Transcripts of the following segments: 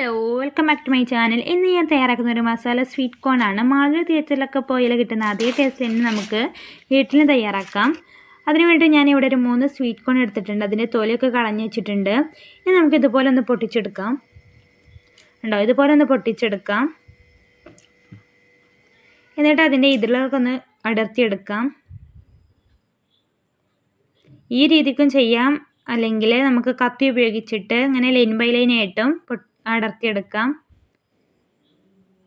Hello welcome back to my channel ഇന്ന് ഞാൻ തയ്യാറാക്കുന്ന ഒരു മസാല സ്വീറ്റ് കോൺ ആണ്. മാളൂർ തിയേറ്ററിലൊക്കെ പോയാൽ കിട്ടുന്ന അതേ ടേസ്റ്റ് തന്നെ നമുക്ക് വീട്ടിൽ തയ്യാറാക്കാം. അതിനുവേണ്ടി ഞാൻ ഇവിടെ ഒരു മൂന്ന് സ്വീറ്റ് കോൺ എടുത്തിട്ടുണ്ട്. അതിന്റെ തൊലിയൊക്കെ കളഞ്ഞു വെച്ചിട്ടുണ്ട്. ഇനി നമുക്ക് ഇതുപോലെ ഒന്ന് പൊട്ടിച്ചെടുക്കാം. ഉണ്ടോ ഇതുപോലെ ഒന്ന് പൊട്ടിച്ചെടുക്കാം. എന്നിട്ട് അതിന്റെ ഇതിലൊക്കെ അടർത്തിയെടുക്കാം. ഈ രീതിക്കും ചെയ്യാം. അല്ലെങ്കിൽ നമുക്ക് കത്തി ഉപയോഗിച്ചിട്ട് ഇങ്ങനെ ലൈൻ ബൈ ലൈൻ ആയിട്ടും അടർത്തിയെടുക്കാം.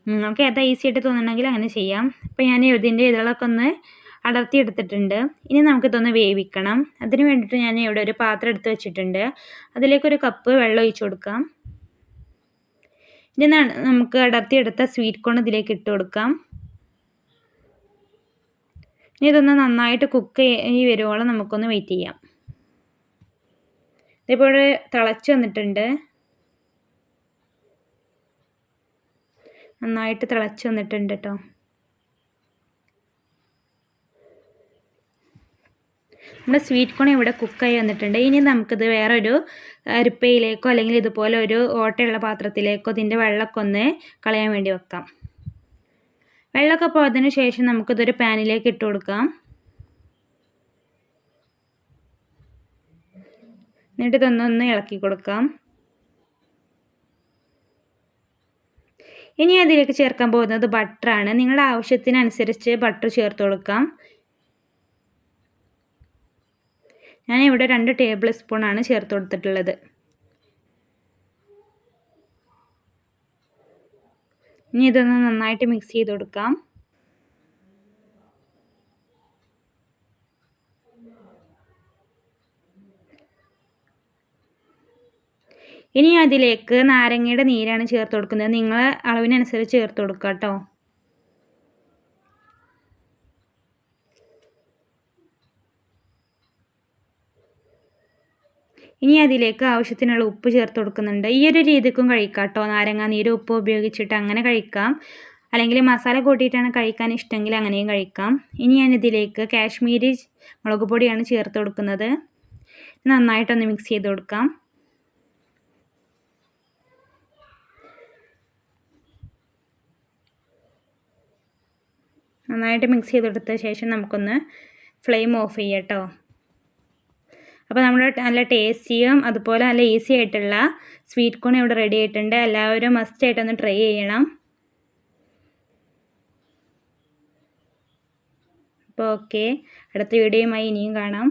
നിങ്ങൾക്ക് ഏതാ ഈസി ആയിട്ട് തോന്നുന്നുണ്ടെങ്കിൽ അങ്ങനെ ചെയ്യാം. അപ്പോൾ ഞാൻ ഇതിന്റെ ഇതളൊക്കെ ഒന്ന് അടർത്തി എടുത്തിട്ടുണ്ട് ഇനി നമുക്ക് ഇതൊന്ന് വേവിക്കണം. അതിന് വേണ്ടിയിട്ട് ഞാൻ ഇവിടെ ഒരു പാത്രം എടുത്ത് വെച്ചിട്ടുണ്ട്. അതിലേക്ക് ഒരു കപ്പ് വെള്ളം ഒഴിച്ചു കൊടുക്കാം. ഇനി നമുക്ക് അടർത്തിയെടുത്ത സ്വീറ്റ് കോൺ ഇതിലേക്ക് ഇട്ട് കൊടുക്കാം. ഇനി ഇതൊന്ന് നന്നായിട്ട് കുക്ക് ഈ വരുവോളം നമുക്കൊന്ന് വെയിറ്റ് ചെയ്യാം. ഇതിപ്പോൾ തിളച്ച് വന്നിട്ടുണ്ട്. നന്നായിട്ട് തിളച്ച് വന്നിട്ടുണ്ട് കേട്ടോ നമ്മുടെ സ്വീറ്റ് കോൺ ഇവിടെ കുക്കായി വന്നിട്ടുണ്ട്. ഇനി നമുക്കിത് വേറൊരു അരിപ്പയിലേക്കോ അല്ലെങ്കിൽ ഇതുപോലെ ഒരു ഓട്ടയുള്ള പാത്രത്തിലേക്കോ ഇതിന്റെ വെള്ളമൊക്കെ ഒന്ന് കളയാൻ വേണ്ടി വെക്കാം. വെള്ളമൊക്കെ പോയതിന് ശേഷം നമുക്കിതൊരു പാനിലേക്ക് ഇട്ട് കൊടുക്കാം. എന്നിട്ട് ഇതൊന്നൊന്ന് ഇളക്കി കൊടുക്കാം. ഇനി അതിലേക്ക് ചേർക്കാൻ പോകുന്നത് ബട്ടറാണ് നിങ്ങളുടെ ആവശ്യത്തിനനുസരിച്ച് ബട്ടർ ചേർത്ത് കൊടുക്കാം. ഞാൻ ഇവിടെ രണ്ട് ടേബിൾ സ്പൂണാണ് ചേർത്ത് കൊടുത്തിട്ടുള്ളത്. ഇനി ഇതൊന്ന് നന്നായിട്ട് മിക്സ് ചെയ്ത് കൊടുക്കാം. ഇനി അതിലേക്ക് നാരങ്ങയുടെ നീരാണ് ചേർത്ത് കൊടുക്കുന്നത്. നിങ്ങൾ അളവിനനുസരിച്ച് ചേർത്ത് കൊടുക്കുക കേട്ടോ. ഇനി അതിലേക്ക് ആവശ്യത്തിനുള്ള ഉപ്പ് ചേർത്ത് കൊടുക്കുന്നുണ്ട്. ഈ ഒരു രീതിക്കും കഴിക്കാം കേട്ടോ. നാരങ്ങ നീര് ഉപ്പ് ഉപയോഗിച്ചിട്ട് അങ്ങനെ കഴിക്കാം. അല്ലെങ്കിൽ മസാല കൂട്ടിയിട്ടാണ് കഴിക്കാൻ ഇഷ്ടമെങ്കിൽ അങ്ങനെയും കഴിക്കാം. ഇനി ഞാൻ ഇതിലേക്ക് കാശ്മീരി മുളക് പൊടിയാണ് ചേർത്ത് കൊടുക്കുന്നത്. നന്നായിട്ടൊന്ന് മിക്സ് ചെയ്ത് കൊടുക്കാം. നന്നായിട്ട് മിക്സ് ചെയ്തെടുത്ത ശേഷം നമുക്കൊന്ന് ഫ്ലെയിം ഓഫ് ചെയ്യാം കേട്ടോ അപ്പോൾ നമ്മുടെ നല്ല ടേസ്റ്റിയും അതുപോലെ നല്ല ഈസി ആയിട്ടുള്ള സ്വീറ്റ് കോൺ ഇവിടെ റെഡി ആയിട്ടുണ്ട്. എല്ലാവരും മസ്റ്റായിട്ടൊന്ന് ട്രൈ ചെയ്യണം. അപ്പോൾ ഓക്കെ അടുത്ത വീഡിയോയുമായി ഇനിയും കാണാം.